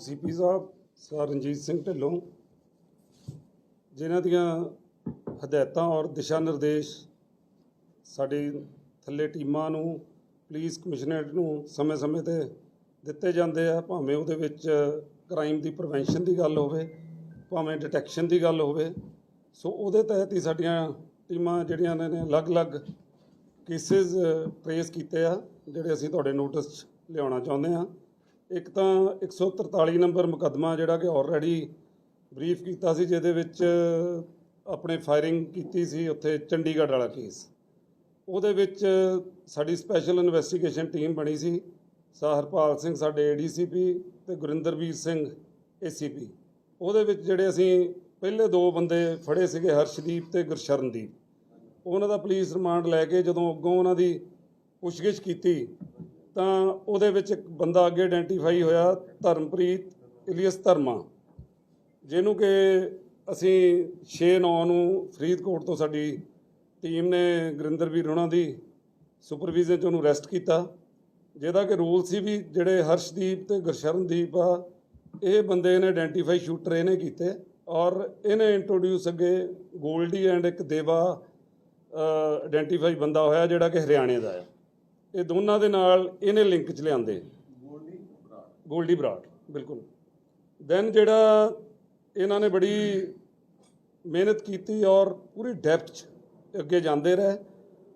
CP ਸਾਹਿਬ, sir Ranjit Singh Dhillon, ਜਿਨ੍ਹਾਂ ਦੀਆਂ ਹਦਾਇਤਾਂ ਔਰ ਦਿਸ਼ਾ ਨਿਰਦੇਸ਼ ਸਾਡੀ ਥੱਲੇ ਟੀਮਾਂ ਨੂੰ, ਪੁਲਿਸ ਕਮਿਸ਼ਨਰੇਟ ਨੂੰ ਸਮੇਂ-ਸਮੇਂ ਤੇ ਦਿੱਤੇ ਜਾਂਦੇ ਆ, ਭਾਵੇਂ ਉਹਦੇ ਵਿੱਚ ਕ੍ਰਾਈਮ ਦੀ ਪ੍ਰੀਵੈਂਸ਼ਨ ਦੀ ਗੱਲ ਹੋਵੇ, ਭਾਵੇਂ ਡਿਟੈਕਸ਼ਨ ਦੀ ਗੱਲ ਹੋਵੇ। ਸੋ ਉਹਦੇ ਤਹਿਤ ਹੀ ਸਾਡੀਆਂ ਟੀਮਾਂ ਜਿਹੜੀਆਂ ਨੇ ਨੇ ਅਲੱਗ-ਅਲੱਗ ਕੇਸਿਸ ਟਰੇਸ ਕੀਤੇ ਆ, ਜਿਹੜੇ ਅਸੀਂ ਤੁਹਾਡੇ ਨੋਟਿਸ 'ਚ ਲਿਆਉਣਾ ਚਾਹੁੰਦੇ ਆ। ਇੱਕ ਤਾਂ 143 ਨੰਬਰ ਮੁਕੱਦਮਾ ਜਿਹੜਾ ਕਿ ਆਲਰੇਡੀ ਬਰੀਫ ਕੀਤਾ ਸੀ, ਜਿਹਦੇ ਵਿੱਚ ਆਪਣੇ ਫਾਇਰਿੰਗ ਕੀਤੀ ਸੀ ਉੱਥੇ ਚੰਡੀਗੜ੍ਹ ਵਾਲਾ ਕੇਸ ਉਹਦੇ ਵਿੱਚ ਸਾਡੀ ਸਪੈਸ਼ਲ ਇਨਵੈਸਟੀਗੇਸ਼ਨ ਟੀਮ ਬਣੀ ਸੀ ਸਰ ਹਰਪਾਲ ਸਿੰਘ, ਸਾਡੇ ਏਡੀਸੀਪੀ ਤੇ ਗੁਰਿੰਦਰਵੀਰ ਸਿੰਘ ਏਸੀਪੀ ਉਹਦੇ ਵਿੱਚ ਜਿਹੜੇ ਅਸੀਂ ਪਹਿਲੇ ਦੋ ਬੰਦੇ ਫੜੇ ਸੀਗੇ, ਹਰਸ਼ਦੀਪ ਤੇ ਗੁਰਸ਼ਰਨਦੀਪ। ਉਹਨਾਂ ਦਾ ਪੁਲਿਸ ਰਿਮਾਂਡ ਲੈ ਕੇ ਜਦੋਂ ਅੱਗੋਂ ਉਹਨਾਂ ਦੀ ਪੁੱਛਗਿੱਛ ਕੀਤੀ ਤਾਂ ਉਹਦੇ ਵਿੱਚ ਇੱਕ ਬੰਦਾ ਅੱਗੇ ਆਇਡੈਂਟੀਫਾਈ ਹੋਇਆ ਧਰਮਪ੍ਰੀਤ ਇਲੀਅਸ ਧਰਮਾ, ਜਿਹਨੂੰ ਕਿ ਅਸੀਂ 6/9 ਨੂੰ ਫਰੀਦਕੋਟ ਤੋਂ ਸਾਡੀ ਟੀਮ ਨੇ ਗੁਰਿੰਦਰ ਵੀਰ ਉਹਨਾਂ ਦੀ ਸੁਪਰਵਿਜ਼ਨ 'ਚ ਉਹਨੂੰ ਰੈਸਟ ਕੀਤਾ, ਜਿਹਦਾ ਕਿ ਰੂਲ ਸੀ ਵੀ ਜਿਹੜੇ ਹਰਸ਼ਦੀਪ ਤੇ ਗੁਰਸ਼ਰਨਦੀਪ ਆ, ਇਹ ਬੰਦੇ ਨੇ ਆਇਡੈਂਟੀਫਾਈ ਸ਼ੂਟਰ ਇਹਨੇ ਕੀਤੇ ਔਰ ਇਹਨੇ ਇੰਟਰੋਡਿਊਸ ਅੱਗੇ ਗੋਲਡੀ ਐਂਡ ਇੱਕ ਦੇਵਾ ਆਇਡੈਂਟੀਫਾਈ ਬੰਦਾ ਹੋਇਆ ਜਿਹੜਾ ਕਿ ਹਰਿਆਣੇ ਦਾ ਹੈ ਇਹ ਦੋਨਾਂ ਦੇ ਨਾਲ ਇਹਨੇ ਲਿੰਕ ਚ ਲਿਆਂਦੇ। ਗੋਲਡੀ ਬਰਾੜ। ਬਿਲਕੁਲ। ਦੈਨ ਜਿਹੜਾ ਇਹਨਾਂ ਨੇ ਬੜੀ ਮਿਹਨਤ ਕੀਤੀ ਔਰ ਪੂਰੀ ਡੈਪਥ ਚ ਅੱਗੇ ਜਾਂਦੇ ਰਹੇ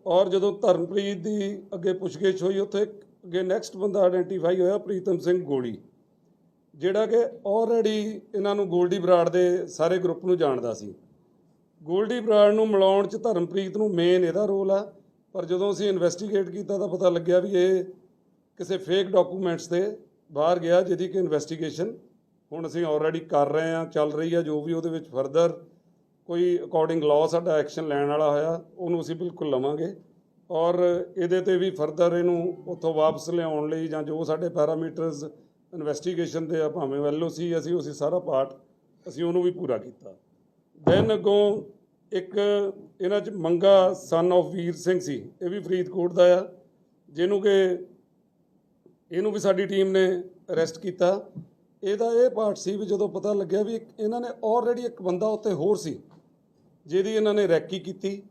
ਔਰ ਜਦੋਂ ਧਰਮਪ੍ਰੀਤ ਦੀ ਅੱਗੇ ਪੁੱਛਗਿੱਛ ਹੋਈ ਉੱਥੇ ਅੱਗੇ ਨੈਕਸਟ ਬੰਦਾ ਆਇਡੈਂਟੀਫਾਈ ਹੋਇਆ ਪ੍ਰੀਤਮ ਸਿੰਘ ਗੋਲੀ ਜਿਹੜਾ ਕਿ ਆਲਰੇਡੀ ਇਹਨਾਂ ਨੂੰ ਗੋਲਡੀ ਬਰਾੜ ਦੇ ਸਾਰੇ ਗਰੁੱਪ ਨੂੰ ਜਾਣਦਾ ਸੀ। ਗੋਲਡੀ ਬਰਾੜ ਨੂੰ ਮਿਲਾਉਣ 'ਚ ਧਰਮਪ੍ਰੀਤ ਨੂੰ ਮੇਨ ਇਹਦਾ ਰੋਲ ਆ। ਪਰ ਜਦੋਂ ਅਸੀਂ ਇਨਵੈਸਟੀਗੇਟ ਕੀਤਾ ਤਾਂ ਪਤਾ ਲੱਗਿਆ ਵੀ ਇਹ ਕਿਸੇ ਫੇਕ ਡਾਕੂਮੈਂਟਸ ਤੇ ਬਾਹਰ ਗਿਆ ਜਿਹਦੀ ਕਿ ਇਨਵੈਸਟੀਗੇਸ਼ਨ ਹੁਣ ਅਸੀਂ ਆਲਰੇਡੀ ਕਰ ਰਹੇ ਹਾਂ, ਚੱਲ ਰਹੀ ਆ ਜੋ ਵੀ ਉਹਦੇ ਵਿੱਚ ਫਰਦਰ ਕੋਈ ਅਕੋਰਡਿੰਗ ਲਾਅ ਸਾਡਾ ਐਕਸ਼ਨ ਲੈਣ ਵਾਲਾ ਹੋਇਆ, ਉਹਨੂੰ ਅਸੀਂ ਬਿਲਕੁਲ ਲਵਾਂਗੇ। ਔਰ ਇਹਦੇ ਤੇ ਵੀ ਫਰਦਰ ਇਹਨੂੰ ਉੱਥੋਂ ਵਾਪਸ ਲਿਆਉਣ ਲਈ ਜਾਂ ਜੋ ਸਾਡੇ ਪੈਰਾਮੀਟਰਸ ਇਨਵੈਸਟੀਗੇਸ਼ਨ 'ਤੇ ਆ, ਭਾਵੇਂ ਐਲਓਸੀ ਅਸੀਂ ਉਸੇ ਸਾਰਾ ਪਾਰਟ ਅਸੀਂ ਉਹਨੂੰ ਵੀ ਪੂਰਾ ਕੀਤਾ। ਦੈਨ ਅੱਗੋਂ ਇੱਕ ਇਹਨਾਂ 'ਚ ਮੰਗਾ ਸਨ of ਵੀਰ ਸਿੰਘ ਸੀ, ਇਹ ਵੀ ਫਰੀਦਕੋਟ ਦਾ ਆ, ਜਿਹਨੂੰ ਕਿ ਇਹਨੂੰ ਵੀ ਸਾਡੀ ਟੀਮ ਨੇ ਅਰੈਸਟ ਕੀਤਾ। ਇਹਦਾ ਇਹ ਪਾਰਟ ਸੀ ਵੀ ਜਦੋਂ ਪਤਾ ਲੱਗਿਆ ਵੀ ਇੱਕ- ਇਹਨਾਂ ਨੇ ਆਲਰੇਡੀ ਇੱਕ ਬੰਦਾ ਉੱਤੇ ਹੋਰ ਸੀ, ਜਿਹਦੀ ਇਹਨਾਂ ਨੇ ਰੈਕੀ ਕੀਤੀ।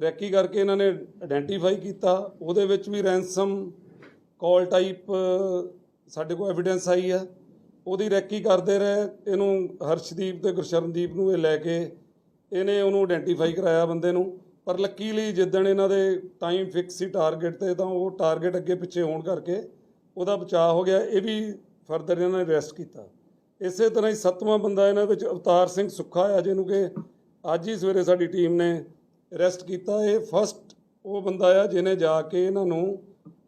ਰੈਕੀ ਕਰਕੇ ਇਹਨਾਂ ਨੇ ਆਇਡੈਂਟੀਫਾਈ ਕੀਤਾ, ਉਹਦੇ ਵਿੱਚ ਵੀ ਰੈਂਸਮ ਕਾਲ ਟਾਈਪ ਸਾਡੇ ਕੋਲ ਐਵੀਡੈਂਸ ਆਈ ਆ। ਉਹਦੀ ਰੈਕੀ ਕਰਦੇ ਰਹੇ, ਇਹਨੂੰ ਹਰਸ਼ਦੀਪ ਤੇ ਗੁਰਸ਼ਰਨਦੀਪ ਨੂੰ ਇਹ ਲੈ ਕੇ ਇਹਨੇ ਉਹਨੂੰ ਆਇਡੈਂਟੀਫਾਈ ਕਰਾਇਆ ਬੰਦੇ ਨੂੰ। ਪਰ ਲੱਕੀਲੀ ਜਿੱਦਣ ਇਹਨਾਂ ਦੇ ਟਾਈਮ ਫਿਕਸ ਸੀ ਟਾਰਗੇਟ ਤੇ, ਤਾਂ ਉਹ ਟਾਰਗੇਟ ਅੱਗੇ ਪਿੱਛੇ ਹੋਣ ਕਰਕੇ ਉਹਦਾ ਬਚਾਅ ਹੋ ਗਿਆ। ਇਹ ਵੀ ਫਰਦਰ ਇਹਨਾਂ ਨੇ ਅਰੈਸਟ ਕੀਤਾ। ਇਸੇ ਤਰ੍ਹਾਂ ਹੀ ਸੱਤਵਾਂ ਬੰਦਾ ਇਹਨਾਂ ਵਿੱਚ ਅਵਤਾਰ ਸਿੰਘ ਸੁੱਖਾ ਆ, ਜਿਹਨੂੰ ਕਿ ਅੱਜ ਹੀ ਸਵੇਰੇ ਸਾਡੀ ਟੀਮ ਨੇ ਅਰੈਸਟ ਕੀਤਾ। ਇਹ ਫਸਟ ਉਹ ਬੰਦਾ ਆ ਜਿਹਨੇ ਜਾ ਕੇ ਇਹਨਾਂ ਨੂੰ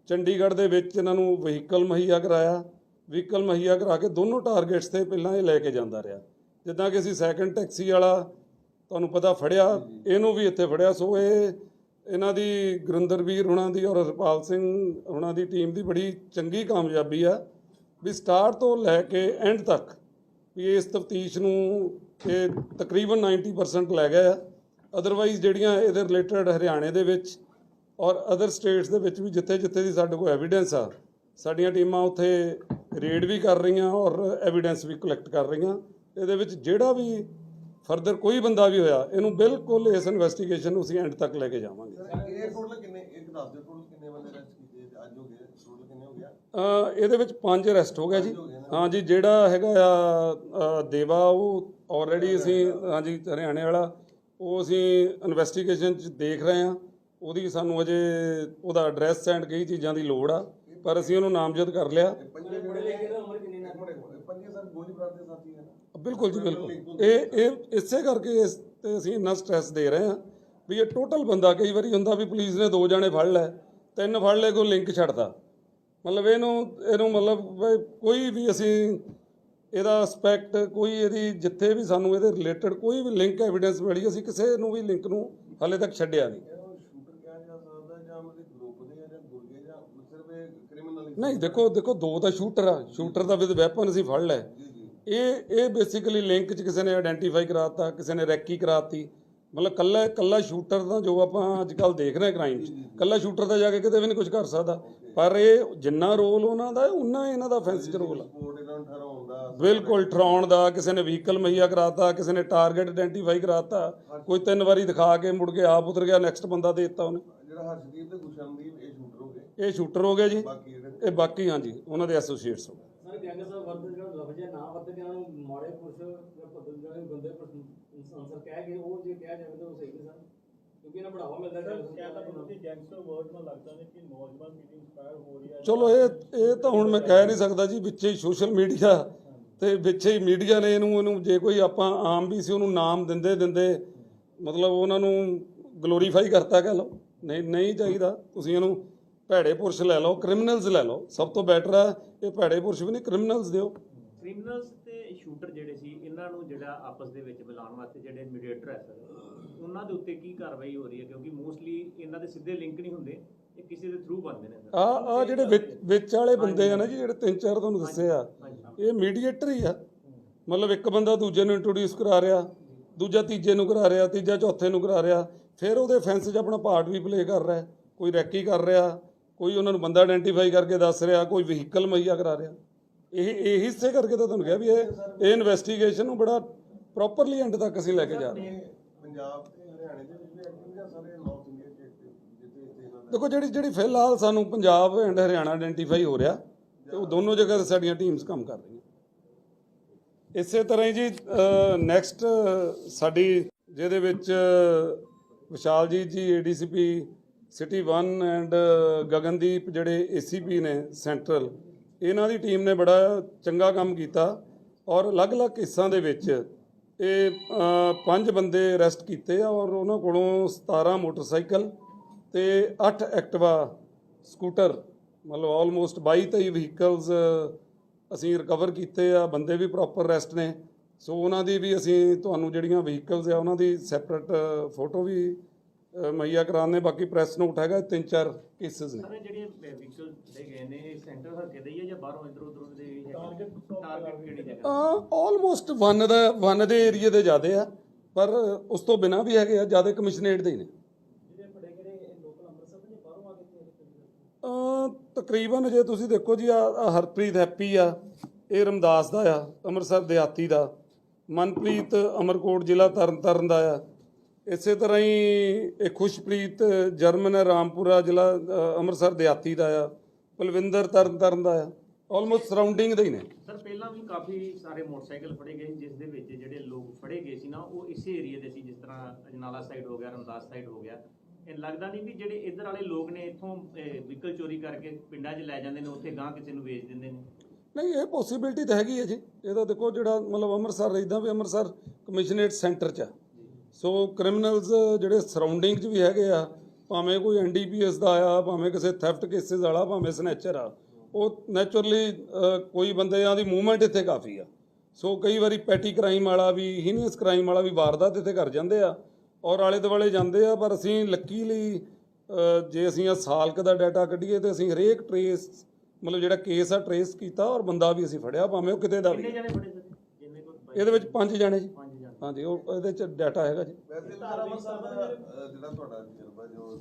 ਚੰਡੀਗੜ੍ਹ ਦੇ ਵਿੱਚ ਇਹਨਾਂ ਨੂੰ ਵਹੀਕਲ ਮੁਹੱਈਆ ਕਰਾਇਆ। ਵਹੀਕਲ ਮੁਹੱਈਆ ਕਰਾ ਕੇ ਦੋਨੋਂ ਟਾਰਗੇਟਸ ਤੇ ਪਹਿਲਾਂ ਇਹ ਲੈ ਕੇ ਜਾਂਦਾ ਰਿਹਾ। ਜਿੱਦਾਂ ਕਿ ਅਸੀਂ ਸੈਕੰਡ ਟੈਕਸੀ ਵਾਲਾ ਤੁਹਾਨੂੰ ਪਤਾ ਫੜਿਆ, ਇਹਨੂੰ ਵੀ ਇੱਥੇ ਫੜਿਆ। ਸੋ ਇਹ ਇਹਨਾਂ ਦੀ ਗੁਰਿੰਦਰਵੀਰ ਉਹਨਾਂ ਦੀ ਔਰ ਹਰਪਾਲ ਸਿੰਘ ਉਹਨਾਂ ਦੀ ਟੀਮ ਦੀ ਬੜੀ ਚੰਗੀ ਕਾਮਯਾਬੀ ਆ ਵੀ ਸਟਾਰਟ ਤੋਂ ਲੈ ਕੇ ਐਂਡ ਤੱਕ ਵੀ ਇਸ ਤਫਤੀਸ਼ ਨੂੰ ਇਹ ਤਕਰੀਬਨ 90% ਲੈ ਗਏ ਆ। ਅਦਰਵਾਈਜ਼ ਜਿਹੜੀਆਂ ਇਹਦੇ ਰਿਲੇਟਡ ਹਰਿਆਣੇ ਦੇ ਵਿੱਚ ਔਰ ਅਦਰ ਸਟੇਟਸ ਦੇ ਵਿੱਚ ਵੀ ਜਿੱਥੇ ਜਿੱਥੇ ਦੀ ਸਾਡੇ ਕੋਲ ਐਵੀਡੈਂਸ ਆ, ਸਾਡੀਆਂ ਟੀਮਾਂ ਉੱਥੇ ਰੇਡ ਵੀ ਕਰ ਰਹੀਆਂ ਔਰ ਐਵੀਡੈਂਸ ਵੀ ਕਲੈਕਟ ਕਰ ਰਹੀਆਂ। ਇਹਦੇ ਵਿੱਚ ਜਿਹੜਾ ਵੀ ਫਰਦਰ ਕੋਈ ਬੰਦਾ ਵੀ ਹੋਇਆ ਇਹਨੂੰ ਬਿਲਕੁਲ ਇਸ ਇਨਵੈਸਟੀਗੇਸ਼ਨ ਨੂੰ ਅਸੀਂ ਐਂਡ ਤੱਕ ਲੈ ਕੇ ਜਾਵਾਂਗੇ। ਇਹ ਟੋਟਲ ਕਿੰਨੇ ਇੱਕ ਦੱਸ ਦਿਓ ਟੋਟਲ ਕਿੰਨੇ ਬੰਦੇ ਅਰੈਸਟ ਕੀਤੇ? ਤੇ ਅੱਜ ਹੋ ਗਏ ਟੋਟਲ ਕਿੰਨੇ ਹੋ ਗਿਆ? ਅ, ਇਹਦੇ ਵਿੱਚ ਪੰਜ ਅਰੈਸਟ ਹੋ ਗਿਆ ਜੀ। ਹਾਂਜੀ ਜਿਹੜਾ ਹੈਗਾ ਆ ਦੇਵਾ ਉਹ ਆਲਰੇਡੀ ਅਸੀਂ ਹਾਂਜੀ ਹਰਿਆਣੇ ਵਾਲਾ ਉਹ ਅਸੀਂ ਇਨਵੈਸਟੀਗੇਸ਼ਨ ਚ ਦੇਖ ਰਹੇ ਹਾਂ। ਉਹਦੀ ਸਾਨੂੰ ਅਜੇ ਉਹਦਾ ਐਡਰੈਸ ਐਂਡ ਕਈ ਚੀਜ਼ਾਂ ਦੀ ਲੋੜ ਆ ਪਰ ਅਸੀਂ ਉਹਨੂੰ ਨਾਮਜ਼ਦ ਕਰ ਲਿਆ। ਪੰਜੇ ਪੜ੍ਹੇ ਲਿਖੇ ਦਾ ਉਮਰ ਕਿੰਨੀ ਨਾ? ਪੰਜੇ ਸਰ ਗੋਲੀ ਬਰਾਦ ਦੇ ਸਾਥੀ ਬਿਲਕੁਲ ਜੀ ਬਿਲਕੁਲ। ਇਹ ਇਹ ਇਸੇ ਕਰਕੇ ਇਸ ਤੇ ਅਸੀਂ ਇੰਨਾ ਸਟ੍ਰੈਸ ਦੇ ਰਹੇ ਹਾਂ ਵੀ ਇਹ ਟੋਟਲ ਬੰਦਾ ਕਈ ਵਾਰੀ ਹੁੰਦਾ ਵੀ ਪੁਲਿਸ ਨੇ ਦੋ ਜਾਣੇ ਫੜ ਲੈ ਤਿੰਨ ਫੜ ਲੈ ਕੋਈ ਲਿੰਕ ਛੱਡਦਾ ਮਤਲਬ ਇਹਨੂੰ ਇਹਨੂੰ ਮਤਲਬ ਕੋਈ ਵੀ ਅਸੀਂ ਇਹਦਾ ਐਸਪੈਕਟ ਕੋਈ ਇਹਦੀ ਜਿੱਥੇ ਵੀ ਸਾਨੂੰ ਇਹਦੇ ਰਿਲੇਟਡ ਕੋਈ ਵੀ ਲਿੰਕ ਐਵੀਡੈਂਸ ਮਿਲੀ ਅਸੀਂ ਕਿਸੇ ਨੂੰ ਵੀ ਲਿੰਕ ਨੂੰ ਹਾਲੇ ਤੱਕ ਛੱਡਿਆ ਨਹੀਂ। ਨਹੀਂ ਦੇਖੋ ਦੇਖੋ ਦੋ ਤਾਂ ਸ਼ੂਟਰ ਆ। ਸ਼ੂਟਰ ਦਾ ਵਿਦ ਵੈਪਨ ਅਸੀਂ ਫੜ ਲਿਆ ਇਹ ਇਹ ਬੇਸਿਕਲੀ ਲਿੰਕ ਚ ਕਿਸੇ ਨੇ ਆਇਡੈਂਟੀਫਾਈ ਕਰਾਤਾ ਕਿਸੇ ਨੇ ਰੈਕੀ ਕਰਾਤੀ। ਮਤਲਬ ਕੱਲਾ ਕੱਲਾ ਸ਼ੂਟਰ ਦਾ ਜੋ ਆਪਾਂ ਅੱਜ ਕੱਲ ਦੇਖ ਰਹੇ ਕ੍ਰਾਈਮ 'ਚ ਕੱਲਾ ਸ਼ੂਟਰ ਦਾ ਜਾ ਕੇ ਕਿਤੇ ਵੀ ਨਹੀਂ ਕੁਝ ਕਰ ਸਕਦਾ। ਪਰ ਇਹ ਜਿੰਨਾ ਰੋਲ ਉਹਨਾਂ ਦਾ ਉਨਾ ਇਹਨਾਂ ਦਾ ਫੈਂਸ 'ਚ ਰੋਲ ਆ। ਬਿਲਕੁਲ ਠਰਾਉਣ ਦਾ ਕਿਸੇ ਨੇ ਵਹੀਕਲ ਮੁਹੱਈਆ ਕਰਾਤਾ ਕਿਸੇ ਨੇ ਟਾਰਗੇਟ ਆਇਡੈਂਟੀਫਾਈ ਕਰਾਤਾ। ਕੋਈ ਤਿੰਨ ਵਾਰੀ ਦਿਖਾ ਕੇ ਮੁੜ ਕੇ ਆਪ ਉਤਰ ਗਿਆ ਨੈਕਸਟ ਬੰਦਾ ਦੇ ਦਿੱਤਾ ਉਹਨੇ। ਜਿਹੜਾ ਹਰਸ਼ਦੀਪ ਤੇ ਗੁਸ਼ਨਦੀਪ ਇਹ ਸ਼ੂਟਰ ਹੋ ਗਏ? ਇਹ ਸ਼ੂਟਰ ਹੋ ਗਿਆ ਜੀ। ਇਹ ਬਾਕੀ ਹਾਂਜੀ ਉਹਨਾਂ ਦੇ ਐਸੋਸੀਏਟਸ ਹੋ ਗਏ ਸਰ ਗੈਂਗ ਸਾਹਿਬ ਵਰਤ ਜਿਹੜਾ ਲਫ਼ਜ਼ ਹੈ ਨਾ ਵਰਤ ਕੇ ਉਹਨਾਂ ਨੂੰ ਮਾੜੇ ਪੁਰਸ਼ ਜਾਂ ਪਤਨ ਜਿਹੜੇ ਗੰਦੇ ਪੁਰਸ਼ ਅਨਸਰ ਕਹਿ ਕੇ ਉਹ ਜੇ ਕਿਹਾ ਜਾਵੇ ਤਾਂ ਉਹ ਸਹੀ ਨਹੀਂ ਸਰ ਕਿਉਂਕਿ ਇਹਨਾਂ ਬੜਾਵਾ ਮਿਲਦਾ ਸਰ ਹੈ ਕਿਆ ਤੁਹਾਨੂੰ ਤੁਸੀਂ ਗੈਂਗਸਟਰ ਵਰਡ ਨਾਲ ਲੱਗਦਾ ਨੇ ਕਿ ਨੌਜਵਾਨ ਪੀੜ੍ਹੀ ਇੰਸਪਾਇਰ ਹੋ ਰਹੀ ਹੈ ਚਲੋ ਇਹ ਇਹ ਤਾਂ ਹੁਣ ਮੈਂ ਕਹਿ ਨਹੀਂ ਸਕਦਾ ਜੀ ਵਿੱਚੇ ਹੀ ਸੋਸ਼ਲ ਮੀਡੀਆ ਤੇ ਵਿੱਚੇ ਹੀ ਮੀਡੀਆ ਨੇ ਇਹਨੂੰ ਇਹਨੂੰ ਜੇ ਕੋਈ ਆਪਾਂ ਆਮ ਵੀ ਸੀ ਉਹਨੂੰ ਨਾਮ ਦਿੰਦੇ ਦਿੰਦੇ ਮਤਲਬ ਉਹਨਾਂ ਨੂੰ ਗਲੋਰੀਫਾਈ ਕਰਤਾ ਕਹ ਲਓ। ਨਹੀਂ ਨਹੀਂ ਚਾਹੀਦਾ। ਤੁਸੀਂ ਇਹਨੂੰ ਭੈੜੇ ਪੁਰਸ਼ ਲੈ ਲਓ ਕ੍ਰਿਮੀਨਲਸ ਲੈ ਲਓ। ਸਭ ਤੋਂ ਬੈਟਰ ਹੈ ਇਹ ਭੈੜੇ ਪੁਰਸ਼ ਵੀ ਨਹੀਂ ਕ੍ਰਿਮੀਨਲਸ ਦਿਓ। ਕ੍ਰਿਮੀਨਲਸ ਤੇ ਸ਼ੂਟਰ ਜਿਹੜੇ ਸੀ ਇਹਨਾਂ ਨੂੰ ਜਿਹੜਾ ਆਪਸ ਦੇ ਵਿੱਚ ਮਿਲਾਉਣ ਵਾਸਤੇ ਜਿਹੜੇ ਮੀਡੀਏਟਰ ਹੈ ਸਰ ਉਹਨਾਂ ਦੇ ਉੱਤੇ ਕੀ ਕਾਰਵਾਈ ਹੋ ਰਹੀ ਹੈ? ਕਿਉਂਕਿ ਮੋਸਟਲੀ ਇਹਨਾਂ ਦੇ ਸਿੱਧੇ ਲਿੰਕ ਨਹੀਂ ਹੁੰਦੇ ਇਹ ਕਿਸੇ ਦੇ ਥਰੂ ਬਣਦੇ ਨੇ ਆ ਆ ਜਿਹੜੇ ਵਿੱਚ ਵਿੱਚ ਵਾਲੇ ਬੰਦੇ ਆ ਨਾ ਜੀ ਜਿਹੜੇ ਤਿੰਨ ਚਾਰ ਤੁਹਾਨੂੰ ਦੱਸੇ ਆ ਇਹ ਮੀਡੀਏਟਰ ਹੀ ਆ। ਮਤਲਬ ਇੱਕ ਬੰਦਾ ਦੂਜੇ ਨੂੰ ਇੰਟਰੋਡਿਊਸ ਕਰਾ ਰਿਹਾ ਦੂਜਾ ਤੀਜੇ ਨੂੰ ਕਰਾ ਰਿਹਾ ਤੀਜਾ ਚੌਥੇ ਨੂੰ ਕਰਾ ਰਿਹਾ ਫਿਰ ਉਹਦੇ ਫੈਂਸ 'ਚ ਆਪਣਾ ਪਾਰਟ ਵੀ ਪਲੇ ਕਰ ਰਿਹਾ ਕੋਈ ਰੈਕੀ ਕਰ ਰਿਹਾ ਕੋਈ ਉਹਨਾਂ ਨੂੰ ਬੰਦਾ ਆਇਡੈਂਟੀਫਾਈ ਕਰਕੇ ਦੱਸ ਰਿਹਾ ਕੋਈ ਵਹੀਕਲ ਮੁਹੱਈਆ ਕਰਾ ਰਿਹਾ। ਇਹ ਇਹ ਹਿੱਸੇ ਕਰਕੇ ਤਾਂ ਤੁਹਾਨੂੰ ਕਿਹਾ ਵੀ ਇਹ ਇਹ ਇਨਵੈਸਟੀਗੇਸ਼ਨ ਨੂੰ ਬੜਾ ਪ੍ਰੋਪਰਲੀ ਐਂਡ ਤੱਕ ਅਸੀਂ ਲੈ ਕੇ ਜਾ ਰਹੇ ਹਾਂ। ਪੰਜਾਬ ਤੇ ਹਰਿਆਣੇ ਦੇ ਵਿੱਚ ਵੀ ਐਕਟਿਵ ਜਾਂ ਸਾਰੇ ਨਾਰਥ ਇੰਡੀਆ ਚ ਜਿੱਥੇ ਜਿੱਥੇ ਇਹਨਾਂ ਦਾ ਦੇਖੋ, ਜਿਹੜੀ ਜਿਹੜੀ ਫਿਲਹਾਲ ਸਾਨੂੰ ਪੰਜਾਬ ਐਂਡ ਹਰਿਆਣਾ ਆਇਡੈਂਟੀਫਾਈ ਹੋ ਰਿਹਾ ਤੇ ਉਹ ਦੋਨੋਂ ਜਗ੍ਹਾ ਤੇ ਸਾਡੀਆਂ ਟੀਮਸ ਕੰਮ ਕਰ ਰਹੀਆਂ। ਇਸੇ ਤਰ੍ਹਾਂ ਹੀ ਜੀ ਨੈਕਸਟ ਸਾਡੀ ਜਿਹਦੇ ਵਿੱਚ ਵਿਸ਼ਾਲਜੀਤ ਜੀ ਏਡੀਸੀਪੀ ਸਿਟੀ 1 ਐਂਡ ਗਗਨਦੀਪ ਜਿਹੜੇ ਏਸੀਪੀ ਨੇ ਸੈਂਟਰਲ ਇਹਨਾਂ ਦੀ ਟੀਮ ਨੇ ਬੜਾ ਚੰਗਾ ਕੰਮ ਕੀਤਾ ਔਰ ਅਲੱਗ-ਅਲੱਗ ਕੇਸਾਂ ਦੇ ਵਿੱਚ ਇਹ ਪੰਜ ਬੰਦੇ ਅਰੈਸਟ ਕੀਤੇ ਆ ਔਰ ਉਹਨਾਂ ਕੋਲੋਂ 17 ਮੋਟਰਸਾਈਕਲ ਤੇ 8 ਐਕਟਿਵਾ ਸਕੂਟਰ, ਮਤਲਬ ਆਲਮੋਸਟ 22 23 ਵਹੀਕਲਸ ਅਸੀਂ ਰਿਕਵਰ ਕੀਤੇ ਆ, ਬੰਦੇ ਵੀ ਪ੍ਰੋਪਰ ਅਰੈਸਟ ਨੇ। ਸੋ ਉਹਨਾਂ ਦੀ ਵੀ ਅਸੀਂ, ਤੁਹਾਨੂੰ ਜਿਹੜੀਆਂ ਵਹੀਕਲਸ ਆ, ਉਹਨਾਂ ਦੀ ਸੈਪਰੇਟ ਫੋਟੋ ਵੀ ਅ, ਮੁਹੱਈਆ ਕਰਾਉਂਦੇ ਬਾਕੀ ਪ੍ਰੈਸ ਨੋਟ ਹੈਗਾ ਤਿੰਨ ਚਾਰ ਕੇਸਿਸ ਨੇ। ਸਰ ਇਹ ਜਿਹੜੇ ਵਹੀਕਲ ਦੇ ਗਏ ਨੇ ਇਹ ਸੈਂਟਰ ਹਲਕੇ ਦੇ ਹੀ ਹੈ ਜਾਂ ਬਾਹਰੋਂ ਇਧਰ ਉਧਰ ਦੇ ਵੀ Target ਟਾਰਗੇਟ ਕਿਹੜੀ ਜਗ੍ਹਾ? ਆਲਮੋਸਟ ਵਨ ਦਾ ਵਨ ਦੇ ਏਰੀਏ ਦੇ ਜ਼ਿਆਦੇ ਆ ਪਰ ਉਸ ਤੋਂ ਬਿਨਾ ਵੀ ਹੈਗੇ ਆ ਜ਼ਿਆਦੇ ਕਮਿਸ਼ਨਰੇਟ ਦੇ ਹੀ ਨੇ। ਨੇ ਨੇ, ਤਕਰੀਬਨ ਜੇ ਤੁਸੀਂ ਦੇਖੋ ਜੀ ਆ ਹਰਪ੍ਰੀਤ ਹੈਪੀ ਆ ਇਹ ਰਮਦਾਸ ਦਾ ਆ ਅੰਮ੍ਰਿਤਸਰ ਦਿਹਾਤੀ ਦਾ। ਮਨਪ੍ਰੀਤ ਅਮਰਕੋਟ ਜ਼ਿਲ੍ਹਾ ਤਰਨਤਾਰਨ ਦਾ ਆ। ਇਸੇ ਤਰ੍ਹਾਂ ਹੀ ਇਹ ਖੁਸ਼ਪ੍ਰੀਤ ਜਰਮਨ ਹੈ ਰਾਮਪੁਰਾ ਜ਼ਿਲ੍ਹਾ ਅੰਮ੍ਰਿਤਸਰ ਦਿਹਾਤੀ ਦਾ ਆ ਬਲਵਿੰਦਰ ਤਰਨਤਾਰਨ ਦਾ ਆ ਆਲਮੋਸਟ ਸਰਾਊਂਡਿੰਗ ਦੇ ਹੀ ਨੇ। ਸਰ ਪਹਿਲਾਂ ਵੀ ਕਾਫੀ ਸਾਰੇ ਮੋਟਰਸਾਈਕਲ ਫੜੇ ਗਏ ਜਿਸ ਦੇ ਵਿੱਚ ਜਿਹੜੇ ਲੋਕ ਫੜੇ ਗਏ ਸੀ ਨਾ ਉਹ ਇਸੇ ਏਰੀਆ ਦੇ ਸੀ ਜਿਸ ਤਰ੍ਹਾਂ ਅਜਨਾਲਾ ਸਾਈਡ ਹੋ ਗਿਆ ਰਮਦਾਸ ਸਾਈਡ ਹੋ ਗਿਆ। ਇਹ ਲੱਗਦਾ ਨਹੀਂ ਵੀ ਜਿਹੜੇ ਇੱਧਰ ਵਾਲੇ ਲੋਕ ਨੇ ਇੱਥੋਂ ਵਹੀਕਲ ਚੋਰੀ ਕਰਕੇ ਪਿੰਡਾਂ 'ਚ ਲੈ ਜਾਂਦੇ ਨੇ ਉੱਥੇ ਗਾਂ ਕਿਸੇ ਨੂੰ ਵੇਚ ਦਿੰਦੇ ਨੇ? ਨਹੀਂ ਇਹ ਪੋਸਿਬਿਲਿਟੀ ਤਾਂ ਹੈਗੀ ਹੈ ਜੀ। ਇਹਦਾ ਦੇਖੋ ਜਿਹੜਾ ਮਤਲਬ ਅੰਮ੍ਰਿਤਸਰ ਇਦਾਂ ਵੀ ਅੰਮ੍ਰਿਤਸਰ ਕਮਿਸ਼ਨਰੇਟ ਸੈਂਟਰ 'ਚ ਆ। ਸੋ ਕ੍ਰਿਮੀਨਲਸ ਜਿਹੜੇ ਸਰਾਊਂਡਿੰਗ 'ਚ ਵੀ ਹੈਗੇ ਆ ਭਾਵੇਂ ਕੋਈ ਐਨਡੀਪੀਐਸ ਦਾ ਆ ਭਾਵੇਂ ਕਿਸੇ ਥੈਫਟ ਕੇਸਿਸ ਵਾਲਾ ਭਾਵੇਂ ਸਨੈਚਰ ਆ ਉਹ ਨੇਚਰਲੀ ਕੋਈ ਬੰਦਿਆਂ ਦੀ ਮੂਵਮੈਂਟ ਇੱਥੇ ਕਾਫੀ ਆ। ਸੋ ਕਈ ਵਾਰੀ ਪੈਟੀ ਕ੍ਰਾਈਮ ਵਾਲਾ ਵੀ ਹੀਨੀਅਸ ਕ੍ਰਾਈਮ ਵਾਲਾ ਵੀ ਵਾਰਦਾਤ ਇੱਥੇ ਕਰ ਜਾਂਦੇ ਆ ਔਰ ਆਲੇ ਦੁਆਲੇ ਜਾਂਦੇ ਆ ਪਰ ਅਸੀਂ ਲੱਕੀਲੀ ਜੇ ਅਸੀਂ ਆ ਸਾਲਕ ਦਾ ਡਾਟਾ ਕੱਢੀਏ ਤੇ ਅਸੀਂ ਹਰੇਕ ਟਰੇਸ ਮਤਲਬ ਜਿਹੜਾ ਕੇਸ ਆ ਟਰੇਸ ਕੀਤਾ ਔਰ ਬੰਦਾ ਵੀ ਅਸੀਂ ਫੜਿਆ ਭਾਵੇਂ ਉਹ ਕਿਤੇ ਦਾ ਵੀ। ਇਹਦੇ ਵਿੱਚ ਪੰਜ ਜਾਣੇ ਜੀ। ਹਾਂਜੀ ਉਹ ਇਹਦੇ ਚ ਡਾਟਾ ਹੈਗਾ ਜੀ। ਵੈਸੇ ਵੀ ਸਰ ਅੰਮ੍ਰਿਤਸਰ ਦਾ ਅਹ, ਜਿਹੜਾ ਤੁਹਾਡਾ ਤਜਰਬਾ ਜੋ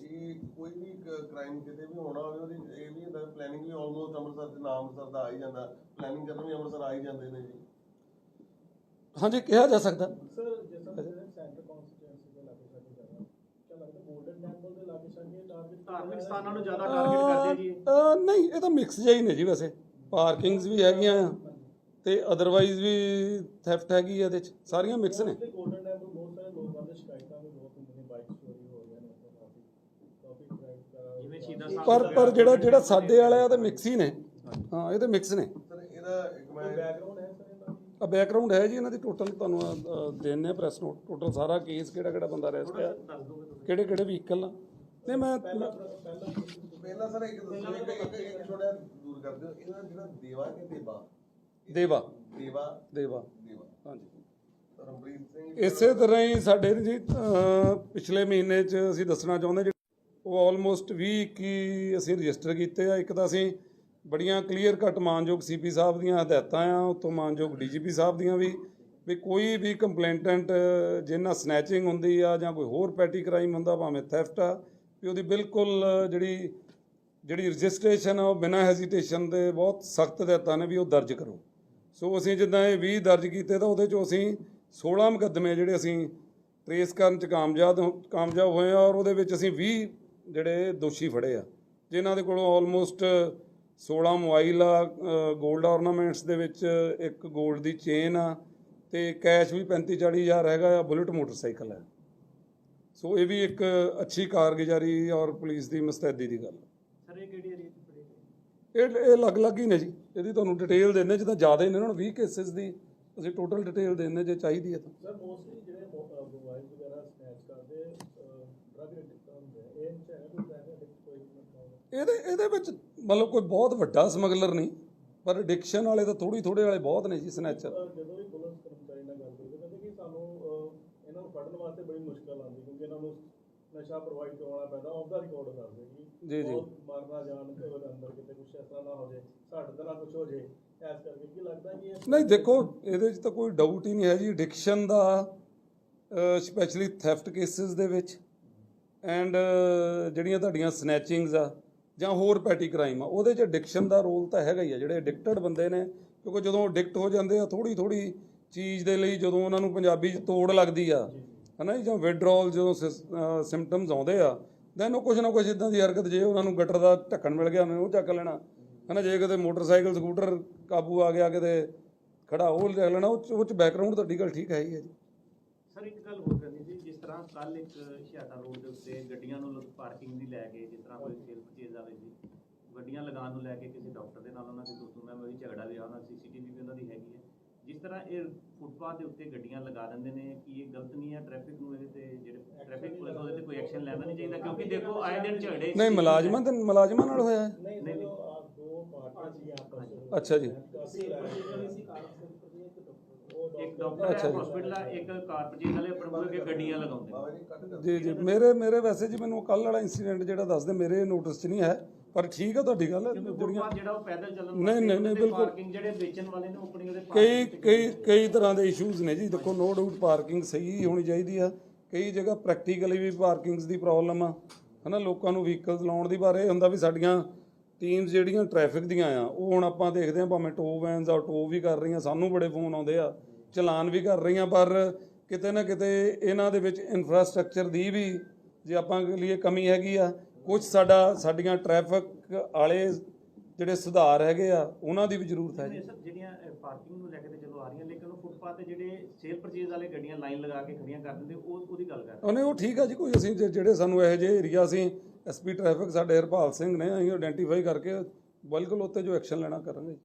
ਇਹ ਕੋਈ ਵੀ ਕ੍ਰਾਈਮ ਕਿਤੇ ਵੀ ਹੋਣਾ ਹੋਵੇ ਉਹਦੀ ਇਹ ਵੀ ਹੁੰਦਾ ਪਲੈਨਿੰਗ ਵੀ ਆਲਮੋਸਟ ਅੰਮ੍ਰਿਤਸਰ ਦੇ ਨਾਮ ਅੰਮ੍ਰਿਤਸਰ ਦਾ ਆ ਹੀ ਜਾਂਦਾ। ਪਲੈਨਿੰਗ ਕਰਨ ਵੀ ਅੰਮ੍ਰਿਤਸਰ ਆ ਹੀ ਜਾਂਦੇ ਨੇ ਜੀ। ਹਾਂਜੀ ਕਿਹਾ ਜਾ ਸਕਦਾ। ਸਰ ਜਿਸ ਤਰ੍ਹਾਂ ਸੈਂਟਰ ਕਨਸਟੀਟੂਐਂਸੀ ਦੇ ਲਾਗੇ ਸਾਡੇ ਜ਼ਿਆਦਾ ਕਿਆ ਲੱਗਦਾ ਗੋਲਡਨ ਟੈਂਪਲ ਦੇ ਲਾਗੇ ਸਾਡੇ ਟਾਰਗੇਟ ਧਾਰਮਿਕ ਸਥਾਨਾਂ ਨੂੰ ਜ਼ਿਆਦਾ ਟਾਰਗੇਟ ਕਰਦੇ ਜੀ ਨਹੀਂ ਇਹ ਤਾਂ ਮਿਕਸ ਜਿਹਾ ਹੀ ਨੇ ਜੀ ਵੈਸੇ। ਪਾਰਕਿੰਗਸ ਵੀ ਹੈਗੀਆਂ ਆ ਤੇ ਅਦਰਵਾਈਜ਼ ਵੀ ਥੈਫਟ ਹੈਗੀ ਆ ਇਹਦੇ ਚ ਸਾਰੀਆਂ ਮਿਕਸ ਨੇ। ਤੇ ਗੋਲਡਨ ਟੈਂਪਲ ਬਹੁਤ ਸਾਰੇ ਲੋਕਾਂ ਦੇ ਸ਼ਿਕਾਇਤਾਂ ਵੀ ਬਹੁਤ ਹੁੰਦੀਆਂ ਨੇ ਬਾਈਕ ਚੋਰੀ ਹੋ ਰਹੀਆਂ ਨੇ ਉੱਥੇ ਕਾਫੀ ਕਾਫੀ ਟ੍ਰੈਫਿਕ ਜਿਵੇਂ ਸ਼ਹੀਦਾਂ ਸਾਹਿਬ ਪਰ ਪਰ ਜਿਹੜਾ ਜਿਹੜਾ ਸਾਡੇ ਵਾਲਾ ਆ ਤਾਂ ਮਿਕਸ ਹੀ ਨੇ। ਹਾਂ ਇਹ ਤਾਂ ਮਿਕਸ ਨੇ। ਸਰ ਇਹਦਾ ਇੱਕ ਮੈਂ ਬੈਕਗ੍ਰਾਉਂਡ ਹੈ ਸਰ ਇਹਦਾ? ਆ ਬੈਕਗ੍ਰਾਉਂਡ ਹੈ ਜੀ ਇਹਨਾਂ ਦੀ ਟੋਟਲ ਤੁਹਾਨੂੰ ਦੇਣੇ ਆ ਪ੍ਰੈਸ ਨੋਟ ਟੋਟਲ ਸਾਰਾ ਕੇਸ ਕਿਹੜਾ ਕਿਹੜਾ ਬੰਦਾ ਅਰੈਸਟ ਆ ਕਿਹੜੇ ਕਿਹੜੇ ਵਹੀਕਲ ਆ? ਨਹੀਂ ਮੈਂ ਪਹਿਲਾਂ ਪਹਿਲਾਂ ਸਰ ਇੱਕ ਦੱਸੋ ਇੱਕ ਇੱਕ ਇੱਕ ਛੋੜਿਆ ਦੂਰ ਕਰ ਦਿਓ। ਇਹਦਾ ਜਿਹੜਾ ਦੇਵਾ ਕਿ ਦੇਵਾ? ਦੇਵਾ। ਦੇਵਾ। ਦੇਵਾ। ਦੇਵਾ। ਹਾਂਜੀ। ਰਮਪ੍ਰੀਤ ਸਿੰਘ ਇਸੇ ਤਰ੍ਹਾਂ ਹੀ ਸਾਡੇ ਜੀ ਅਹ, ਪਿਛਲੇ ਮਹੀਨੇ 'ਚ ਅਸੀਂ ਦੱਸਣਾ ਚਾਹੁੰਦੇ ਜੀ ਉਹ ਆਲਮੋਸਟ 20 ਕੀ ਅਸੀਂ ਰਜਿਸਟਰ ਕੀਤੇ ਆ। ਇੱਕ ਤਾਂ ਅਸੀਂ ਬੜੀਆਂ ਕਲੀਅਰ ਕੱਟ ਮਾਨਯੋਗ ਸੀਪੀ ਸਾਹਿਬ ਦੀਆਂ ਹਦਾਇਤਾਂ ਆ ਉਤੋਂ ਮਾਨਯੋਗ ਡੀਜੀਪੀ ਸਾਹਿਬ ਦੀਆਂ ਵੀ ਵੀ ਕੋਈ ਵੀ ਕੰਪਲੇਂਟੈਂਟ ਜਿਹਨਾਂ ਸਨੈਚਿੰਗ ਹੁੰਦੀ ਆ ਜਾਂ ਕੋਈ ਹੋਰ ਪੈਟੀ ਕ੍ਰਾਈਮ ਹੁੰਦਾ ਭਾਵੇਂ ਥੈਫਟ ਆ ਵੀ ਉਹਦੀ ਬਿਲਕੁਲ ਜਿਹੜੀ ਜਿਹੜੀ ਰਜਿਸਟ੍ਰੇਸ਼ਨ ਆ ਉਹ ਬਿਨਾਂ ਹੈਜ਼ਿਟੇਸ਼ਨ ਦੇ ਬਹੁਤ ਸਖਤ ਹਦਾਇਤਾਂ ਨੇ ਵੀ ਉਹ ਦਰਜ ਕਰੋ। ਸੋ ਅਸੀਂ ਜਿੱਦਾਂ ਇਹ 20 ਦਰਜ ਕੀਤੇ ਤਾਂ ਉਹਦੇ ਚੋਂ ਅਸੀਂ 16 ਮੁਕੱਦਮੇ ਜਿਹੜੇ ਅਸੀਂ ਟਰੇਸ ਕਰਨ ਚ ਕਾਮਯਾਬ ਕਾਮਯਾਬ ਹੋਏ ਆ ਔਰ ਉਹਦੇ ਵਿੱਚ ਅਸੀਂ 20 ਜਿਹੜੇ ਦੋਸ਼ੀ ਫੜੇ ਆ, ਜਿਨ੍ਹਾਂ ਦੇ ਕੋਲੋਂ ਆਲਮੋਸਟ 16 ਮੋਬਾਈਲ ਆ 골ਡ ornaments ਦੇ ਵਿੱਚ ਇੱਕ 골ਡ ਦੀ ਚੇਨ ਆ ਤੇ ਕੈਸ਼ ਵੀ 35 40 ਹਜ਼ਾਰ ਹੈਗਾ ਆ ਬੁਲਟ ਮੋਟਰਸਾਈਕਲ ਹੈ ਸੋ ਇਹ ਵੀ ਇੱਕ ਅੱਛੀ ਕਾਰਗੁਜ਼ਾਰੀ ਔਰ ਪੁਲਿਸ ਦੀ ਮੁਸਤੈਦੀ ਦੀ ਗੱਲ। ਸਰ ਇਹ ਕਿਹੜੀ ਇਹ ਇਹ ਅਲੱਗ-ਅਲੱਗ ਹੀ ਨੇ ਜੀ। ਇਹਦੀ ਤੁਹਾਨੂੰ ਡਿਟੇਲ ਦਿੰਦੇ ਜਿੱਦਾਂ ਜ਼ਿਆਦਾ ਹੀ ਨੇ ਉਹਨਾਂ ਨੂੰ 20 ਕੇਸਿਸ ਦੀ ਅਸੀਂ ਟੋਟਲ ਡਿਟੇਲ ਦਿੰਦੇ ਜੇ ਚਾਹੀਦੀ ਹੈ ਤਾਂ। ਸਰ ਮੋਸਟਲੀ ਜਿਹੜੇ ਮੋਬਾਈਲ ਵਗੈਰਾ ਸਨੈਚ ਕਰਦੇ ਡਰਗ ਐਡਿਕਟ ਹੁੰਦੇ ਆ। ਇਹ ਚ ਹੈ ਕੋਈ ਡਰਗ ਐਡਿਕਟ ਕੋਈ ਨਹੀਂ ਇਹਦੇ ਇਹਦੇ ਵਿੱਚ ਮਤਲਬ ਕੋਈ ਬਹੁਤ ਵੱਡਾ ਸਮਗਲਰ ਨਹੀਂ ਪਰ ਐਡਿਕਸ਼ਨ ਵਾਲੇ ਤਾਂ ਥੋੜੀ ਥੋੜੇ ਵਾਲੇ ਬਹੁਤ ਨੇ ਜੀ ਸਨੈਚਰ ਜਦੋਂ ਵੀ ਪੁਲਿਸ ਕਰਮਚਾਰੀ ਨਾਲ ਗੱਲ ਕਰਦੇ ਕਹਿੰਦੇ ਕਿ ਸਾਨੂੰ ਅਹ, ਇਹਨਾਂ ਨੂੰ ਫੜਨ ਵਾਸਤੇ ਬੜੀ ਮੁਸ਼ਕਲ ਆਉਂਦੀ ਕਿਉਂਕਿ ਇਹਨਾਂ ਨੂੰ ਨਸ਼ਾ ਪ੍ਰੋਵਾਈਡ ਕਰਵਾਉਣਾ ਪੈਂਦਾ ਆਫ ਦਾ ਰਿਕਾਰਡ ਕਰਦੇ ਕਿ ਜੀ, ਜੀ। ਬਹੁਤ ਮਾਰਨਾ ਜਾਣ ਤੇ ਉਹਦੇ ਅੰਦਰ ਕਿਤੇ ਕੁਛ ਇਸ ਤਰ੍ਹਾਂ ਨਾ ਹੋ ਜਾਏ ਸਾਡੇ ਤਰ੍ਹਾਂ ਕੁਝ ਹੋ ਜਾਏ ਇਸ ਕਰਕੇ ਕੀ ਲੱਗਦਾ ਕਿ ਨਹੀਂ ਦੇਖੋ ਇਹਦੇ 'ਚ ਤਾਂ ਕੋਈ ਡਾਊਟ ਹੀ ਨਹੀਂ ਹੈ ਜੀ ਐਡਿਕਸ਼ਨ ਦਾ ਸਪੈਸ਼ਲੀ ਥੈਫਟ ਕੇਸਿਸ ਦੇ ਵਿੱਚ ਐਂਡ ਜਿਹੜੀਆਂ ਤੁਹਾਡੀਆਂ ਸਨੈਚਿੰਗਸ ਆ ਜਾਂ ਹੋਰ ਪੈਟੀ ਕ੍ਰਾਈਮ ਆ ਉਹਦੇ 'ਚ ਐਡਿਕਸ਼ਨ ਦਾ ਰੋਲ ਤਾਂ ਹੈਗਾ ਹੀ ਆ। ਜਿਹੜੇ ਐਡਿਕਟਡ ਬੰਦੇ ਨੇ ਕਿਉਂਕਿ ਜਦੋਂ ਐਡਿਕਟ ਹੋ ਜਾਂਦੇ ਆ ਥੋੜੀ ਥੋੜੀ ਚੀਜ਼ ਦੇ ਲਈ ਜਦੋਂ ਉਹਨਾਂ ਨੂੰ ਪੰਜਾਬੀ 'ਚ ਤੋੜ ਲੱਗਦੀ ਆ ਹਨਾ ਜੀ, ਜਾਂ ਵਿਡਰੋਲ ਜਦੋਂ ਸਿੰਪਟਮਸ ਆਉਂਦੇ ਆ ਦੈਨ ਉਹ ਕੁਝ ਨਾ ਕੁਝ ਇਦਾਂ ਦੀ ਹਰਕਤ, ਜੇ ਉਹਨਾਂ ਨੂੰ ਗਟਰ ਦਾ ਢੱਕਣ ਮਿਲ ਗਿਆ, ਉਹਨੇ ਉਹ ਚੱਕ ਲੈਣਾ। ਹਨਾ, ਜੇ ਕਿਤੇ ਮੋਟਰਸਾਈਕਲ, ਸਕੂਟਰ ਕਾਬੂ ਆ ਗਿਆ, ਕਿਤੇ ਖੜਾ, ਉਹ ਲੈ ਲੈਣਾ, ਉਹ 'ਚ- ਉਹ ਚ ਬੈਕਗ੍ਰਾਉਂਡ ਤੁਹਾਡੀ ਗੱਲ ਠੀਕ ਹੈ ਹੀ ਹੈ ਜੀ। ਸਰ, ਇੱਕ ਗੱਲ ਹੋਰ ਕਰਨੀ ਸੀ, ਜਿਸ ਤਰ੍ਹਾਂ ਕੱਲ ਇੱਕ ਹਿਆਟਾ ਰੋਡ ਦੇ ਉੱਤੇ ਗੱਡੀਆਂ ਨੂੰ ਪਾਰਕਿੰਗ ਦੀ ਲੈ ਕੇ, ਜਿਸ ਤਰ੍ਹਾਂ ਕੋਈ ਸੇਲ ਪਰਚੇਜ਼ ਵਾਲੇ ਸੀ, ਗੱਡੀਆਂ ਲਗਾਉਣ ਨੂੰ ਲੈ ਕੇ ਕਿਸੇ ਡਾਕਟਰ ਦੇ ਨਾਲ ਉਹਨਾਂ ਦੇ ਦੋ ਤਿੰਨ ਮੈਂਬਰ ਦੀ ਝਗੜਾ ਵੀ ਉਹਨਾਂ ਸੀਸੀਟੀਵੀ ਵੀ ਉਹਨਾਂ ਦੀ ਹੈਗੀ ਹੈ। ਜਿਸ ਤਰ੍ਹਾਂ ਇਹ ਫੁੱਟਪਾਥ ਦੇ ਉੱਤੇ ਗੱਡੀਆਂ ਲਗਾ ਦਿੰਦੇ ਨੇ ਕੀ ਇਹ ਗਲਤ ਨਹੀਂ ਹੈ ਟ੍ਰੈਫਿਕ ਨੂੰ ਇਹਦੇ ਤੇ ਜਿਹੜੇ ਟ੍ਰੈਫਿਕ ਪੁਲਿਸ ਉਹਦੇ ਤੇ ਕੋਈ ਐਕਸ਼ਨ ਲੈਣਾ ਨਹੀਂ ਚਾਹੀਦਾ ਕਿਉਂਕਿ ਦੇਖੋ ਆਏ ਦਿਨ ਝਗੜੇ ਨਹੀਂ ਮੁਲਾਜ਼ਮਾਂ ਤੇ ਮੁਲਾਜ਼ਮਾਂ ਨਾਲ ਹੋਇਆ ਹੈ। ਨਹੀਂ ਨਹੀਂ, ਜਦੋਂ ਆ ਦੋ ਪਾਰਟੀਆਂ ਸੀ ਆਪਸ ਵਿੱਚ। ਅੱਛਾ ਜੀ। ਇੱਕ ਡਾਕਟਰ ਹੈ ਜੀ। ਹਸਪੀਟਲ ਆ ਇੱਕ ਕਾਰ ਪਰਚੇਜ਼ ਵਾਲੇ ਆਪਣੇ ਕੋਲ ਕੇ ਗੱਡੀਆਂ ਲਗਾਉਂਦੇ ਜੀ ਜੀ ਮੇਰੇ ਮੇਰੇ ਵੈਸੇ ਜੀ ਮੈਨੂੰ ਕੱਲ ਵਾਲਾ ਇਨਸੀਡੈਂਟ ਜਿਹੜਾ ਦੱਸਦੇ ਮੇਰੇ ਨੋਟਿਸ 'ਚ ਨਹੀਂ ਹੈ ਪਰ ਠੀਕ ਹੈ ਤੁਹਾਡੀ ਗੱਲ। ਜਿਹੜਾ ਉਹ ਪੈਦਲ ਚੱਲਣ ਨਹੀਂ, ਨਹੀਂ, ਨਹੀਂ, ਬਿਲਕੁਲ। ਪਾਰਕਿੰਗ ਜਿਹੜੇ ਵੇਚਣ ਵਾਲੇ ਨੇ ਆਪਣੀ ਉਹਦੇ ਕਈ ਕਈ ਕਈ ਤਰ੍ਹਾਂ ਦੇ ਇਸ਼ੂਜ਼ ਨੇ ਜੀ। ਦੇਖੋ ਨੋ ਡਾਊਟ ਪਾਰਕਿੰਗ ਸਹੀ ਹੋਣੀ ਚਾਹੀਦੀ ਆ। ਕਈ ਜਗ੍ਹਾ ਪ੍ਰੈਕਟੀਕਲੀ ਵੀ ਪਾਰਕਿੰਗਸ ਦੀ ਪ੍ਰੋਬਲਮ ਆ। ਹਨਾ ਲੋਕਾਂ ਨੂੰ ਵਹੀਕਲਸ ਲਾਉਣ ਦੀ ਬਾਰੇ ਹੁੰਦਾ ਵੀ ਸਾਡੀਆਂ ਟੀਮਸ ਜਿਹੜੀਆਂ ਟ੍ਰੈਫਿਕ ਦੀਆਂ ਆ ਉਹ ਹੁਣ ਆਪਾਂ ਦੇਖਦੇ ਆ ਭਾਵੇਂ ਟੋ ਵੈਨਸ ਆ ਟੋ ਵੀ ਕਰ ਰਹੀਆਂ ਸਾਨੂੰ ਬੜੇ ਫੋਨ ਆਉਂਦੇ ਆ ਚਲਾਨ ਵੀ ਕਰ ਰਹੀਆਂ ਪਰ ਕਿਤੇ ਨਾ ਕਿਤੇ ਇਹਨਾਂ ਦੇ ਵਿੱਚ ਇਨਫਰਾਸਟ੍ਰਕਚਰ ਦੀ ਵੀ ਜੇ ਆਪਾਂ ਲਈ ਕਮੀ ਹੈਗੀ ਆ ਕੁਝ ਸਾਡਾ ਸਾਡੀਆਂ ਟ੍ਰੈਫਿਕ ਵਾਲੇ ਜਿਹੜੇ ਸੁਧਾਰ ਹੈਗੇ ਆ ਉਹਨਾਂ ਦੀ ਵੀ ਜ਼ਰੂਰਤ ਹੈ ਜੀ। ਸਭ ਜਿਹੜੀਆਂ ਪਾਰਕਿੰਗ ਨੂੰ ਲੈ ਕੇ ਤੇ ਚਲੋ ਆ ਰਹੀਆਂ ਲੇਕਿਨ ਉਹ ਫੁੱਟਪਾਥ ਤੇ ਜਿਹੜੇ ਸੇਲ ਪਰਚੇਜ਼ ਵਾਲੇ ਗੱਡੀਆਂ ਲਾਈਨ ਲਗਾ ਕੇ ਖੜੀਆਂ ਕਰ ਦਿੰਦੇ ਉਹ ਉਹਦੀ ਗੱਲ ਕਰ ਉਹਨੇ ਉਹ ਠੀਕ ਆ ਜੀ ਕੋਈ ਅਸੀਂ ਜਿਹੜੇ ਸਾਨੂੰ ਇਹੋ ਜਿਹੇ ਏਰੀਆ ਅਸੀਂ ਐਸਪੀ ਟ੍ਰੈਫਿਕ ਸਾਡੇ ਹਰਪਾਲ ਸਿੰਘ ਨੇ ਅਸੀਂ ਆਇਡੈਂਟੀਫਾਈ ਕਰਕੇ ਬਿਲਕੁਲ ਉੱਤੇ ਜੋ ਐਕਸ਼ਨ ਲੈਣਾ ਕਰਾਂਗੇ।